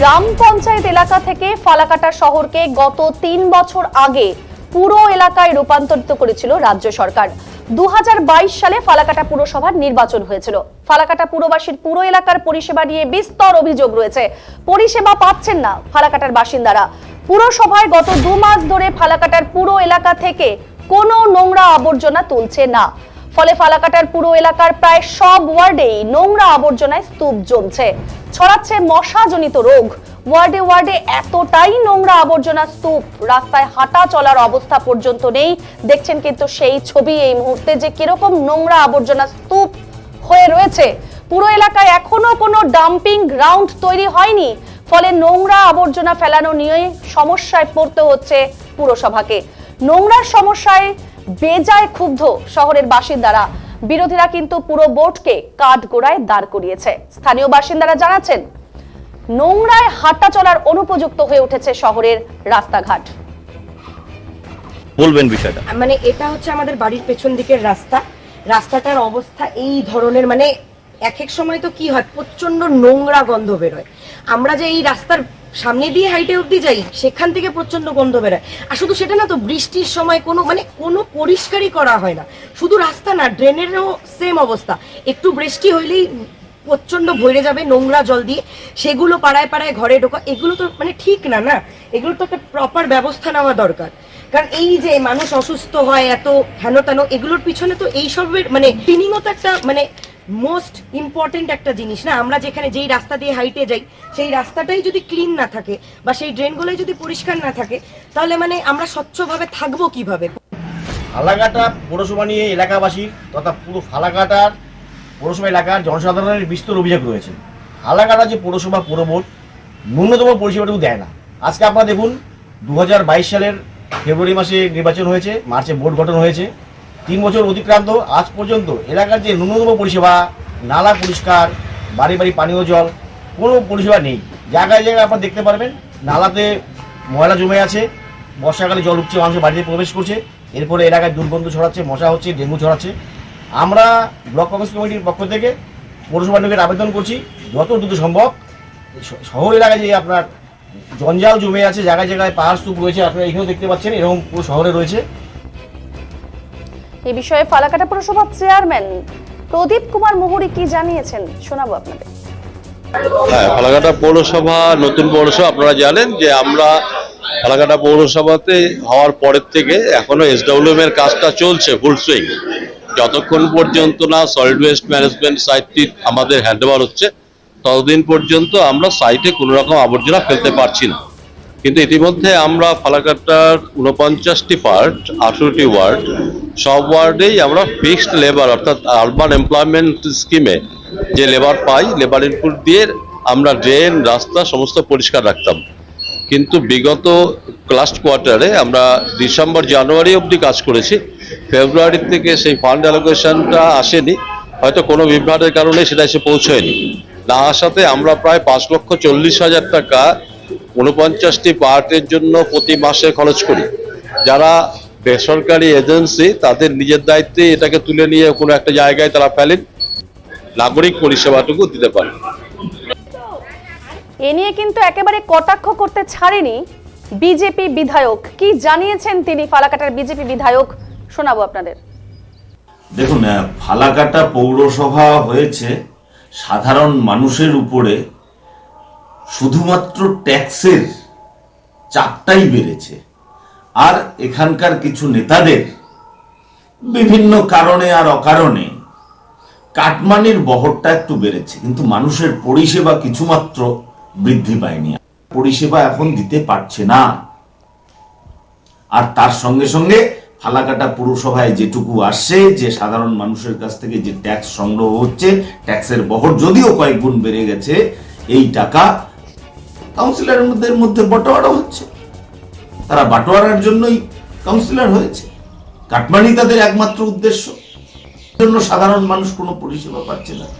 গ্রাম পঞ্চায়েত এলাকা থেকে ফালাকাটা শহরকে গত তিন বছর আগে পুরো এলাকায় রূপান্তরিত করেছিল রাজ্য সরকার। দু হাজার বাইশ সালে ফালাকাটা পুরসভার নির্বাচন হয়েছিল। ফালাকাটা পুরবাসীর পুরো এলাকার পরিষেবা নিয়ে বিস্তর অভিযোগ রয়েছে। পরিষেবা পাচ্ছেন না ফালাকাটার বাসিন্দারা। পুরসভায় গত দু মাস ধরে ফালাকাটার পুরো এলাকা থেকে কোনো নোংরা আবর্জনা তুলছে না। ফলে ফালাকাটার পুরো এলাকার প্রায় সব ওয়ার্ডেই নোংরা আবর্জনায় স্তূপ জমছে। ছড়াচ্ছে মশাজনিত রোগ। ওয়ার্ডে ওয়ার্ডে এতটাই নোংরা আবর্জনা স্তূপ। রাস্তায় হাঁটা চলার অবস্থা পর্যন্ত নেই। দেখছেন কিন্তু সেই ছবি এই মুহূর্তে যে কীরকম নোংরা আবর্জনা স্তূপ হয়ে রয়েছে। পুরো এলাকায় এখনও কোনো ডাম্পিং গ্রাউন্ড তৈরি হয়নি। ফলে নোংরা আবর্জনা ফেলানো নিয়ে সমস্যায় পড়তে হচ্ছে পুরসভাকে। নোংরার সমস্যায় বেজায় ক্ষুব্ধ শহরের বাসিন্দারা। বিরোধীরা কিন্তু পুরো বোর্ডকে কাঠগোড়ায় দাঁড় করিয়েছে। স্থানীয় বাসিন্দারা জানাচ্ছেন নোংরায় হাঁটা চলার অনুপযুক্ত হয়ে উঠেছে শহরের রাস্তাঘাট। বলবেন বিষয়টা। মানে এটা হচ্ছে আমাদের বাড়ির পেছন দিকের রাস্তা। রাস্তাটার অবস্থা এই ধরনের মানে এক এক সময় তো কি হয় প্রচণ্ড নোংরা গন্ধ বেরোয়। আমরা যে এই রাস্তার সামনে দিয়ে হাইটে অব্দি যাই, সেখান থেকে প্রচণ্ড গন্ধ বেরোয়। আর শুধু সেটা না তো, বৃষ্টির সময় কোনো মানে কোনো পরিষ্কারই করা হয় না। শুধু রাস্তা না, ড্রেনেরও সেম অবস্থা। একটু বৃষ্টি হইলেই প্রচণ্ড ভরে যাবে নোংরা জল দিয়ে। সেগুলো পাড়ায় পাড়ায় ঘরে ঢোকা। এগুলো তো মানে ঠিক না না? এগুলো তো একটা প্রপার ব্যবস্থা নেওয়া দরকার। কারণ এই যে মানুষ অসুস্থ হয়, এত হেন তেন এগুলোর পিছনে তো এইসবের মানে ক্লিনিংও তো একটা মানে মোস্ট ইম্পর্টেন্ট একটা জিনিস, না? আমরা যেখানে যেই রাস্তা দিয়ে হাইটে যাই, সেই রাস্তাটাই যদি ক্লিন না থাকে বা সেই ড্রেনগুলোই যদি পরিষ্কার না থাকে, তাহলে মানে আমরা স্বচ্ছভাবে থাকব কীভাবে? ফালাকাটা পৌরসভা নিয়ে এলাকাবাসীর তথা পুরো ফালাকাটার পৌরসভা এলাকার জনসাধারণের বিস্তর অভিযোগ রয়েছে। ফালাকাটা যে পৌরসভা, পুরবোর্ড ন্যূনতম পরিষেবাটুকু দেয় না। আজকে আপনারা দেখুন দু হাজার বাইশ সালের ফেব্রুয়ারি মাসে নির্বাচন হয়েছে, মার্চে বোর্ড গঠন হয়েছে। তিন বছর অতিক্রান্ত, আজ পর্যন্ত এলাকার যে ন্যূনতম পরিষেবা, নালা পরিষ্কার, বাড়ি বাড়ি পানীয় জল, কোনো পরিষেবা নেই। জায়গায় জায়গায় আপনারা দেখতে পারবেন, নালাতে ময়লা জমে আছে, বর্ষাকালে জল উঠছে, মানুষের বাড়িতে প্রবেশ করছে, এরপরে এলাকায় দুর্গন্ধ ছড়াচ্ছে, মশা হচ্ছে, ডেঙ্গু ছড়াচ্ছে। আমরা ব্লক কংগ্রেস কমিটির পক্ষ থেকে পৌরসভা নিয়োগের আবেদন করছি, যত দ্রুত সম্ভব, শহর এলাকায় যে আপনার জঞ্জাল জমে আছে, জায়গায় জায়গায় পাহাড় স্তূপ রয়েছে, আপনারা এখানেও দেখতে পাচ্ছেন, এরকম পুরো শহরে রয়েছে। এই বিষয়ে ফালাকাটা পুরসভার চেয়ারম্যান প্রদীপ কুমার মুহুরি কি জানিয়েছেন, শোনাবো আপনাদের। হ্যাঁ ফালাকাটা পৌরসভা, নতুন পৌরসভা, আপনারা জানেন যে আমরা ফালাকাটা পৌরসভাতে হওয়ার পরের থেকে এখনও এসডব্লিউএম এর কাজটা চলছে ফুল সুইং যতক্ষণ পর্যন্ত না সলিড ওয়েস্ট ম্যানেজমেন্ট সাইটটি আমাদের হ্যান্ডওভার হচ্ছে, ততদিন পর্যন্ত আমরা সাইটে কোনো রকম আবর্জনা ফেলতে পারছি না। কিন্তু ইতিমধ্যে আমরা ফালাকাটার উনপঞ্চাশটি পার্ট আঠেরোটি ওয়ার্ড সব ওয়ার্ডেই আমরা ফিক্সড লেবার অর্থাৎ আরবান এমপ্লয়মেন্ট স্কিমে যে লেবার পাই লেবার ইনপুট দিয়ে আমরা ড্রেন রাস্তা, সমস্ত পরিষ্কার রাখতাম। কিন্তু বিগত লাস্ট কোয়ার্টারে আমরা ডিসেম্বর, জানুয়ারি অবধি কাজ করেছি। ফেব্রুয়ারি থেকে সেই ফান্ড অ্যালোকেশনটা আসেনি। হয়তো কোনো বিভ্রাটের কারণে সেটা এসে পৌঁছয়নি। না আসাতে আমরা প্রায় পাঁচ লক্ষ চল্লিশ হাজার টাকা উনপঞ্চাশটি পার্টের জন্য প্রতি মাসে খরচ করি। যারা বেসরকারি এজেন্সি তাদের নিজের দায়িত্বে এটাকে তুলে নিয়ে কোনো একটা জায়গায় তারা ফেলেন। নাগরিক পরিষেবাটুকু দিতে পারে এ নিয়ে কিন্তু একেবারে কটাক্ষ করতে ছাড়েনি বিজেপি বিধায়ক। কি জানিয়েছেন তিনি? ফালাকাটার বিজেপি বিধায়ক শোনাবো আপনাদের। দেখুন ফালাকাটা পৌরসভা হয়েছে সাধারণ মানুষের উপরে শুধুমাত্র ট্যাক্সের চাপটাই বেড়েছে। আর এখানকার কিছু নেতাদের বিভিন্ন কারণে আর অকারণে কাটমানির বহরটা একটু বেড়েছে, কিন্তু মানুষের পরিষেবা কিছুমাত্র বৃদ্ধি পায়নি। পরিষেবা এখন দিতে পারছে না। আর তার সঙ্গে সঙ্গে ফালাকাটা পুরসভায় যেটুকু আসছে, যে সাধারণ মানুষের কাছ থেকে যে ট্যাক্স সংগ্রহ হচ্ছে, ট্যাক্সের বহর যদিও কয়েক গুণ বেড়ে গেছে, এই টাকা কাউন্সিলরদের মধ্যে বটোয়ারা হচ্ছে। তারা বাটোয়ারার জন্যই কাউন্সিলর হয়েছে। কাটমানি তাদের একমাত্র উদ্দেশ্য। জন্য সাধারণ মানুষ কোনো পরিষেবা পাচ্ছে না।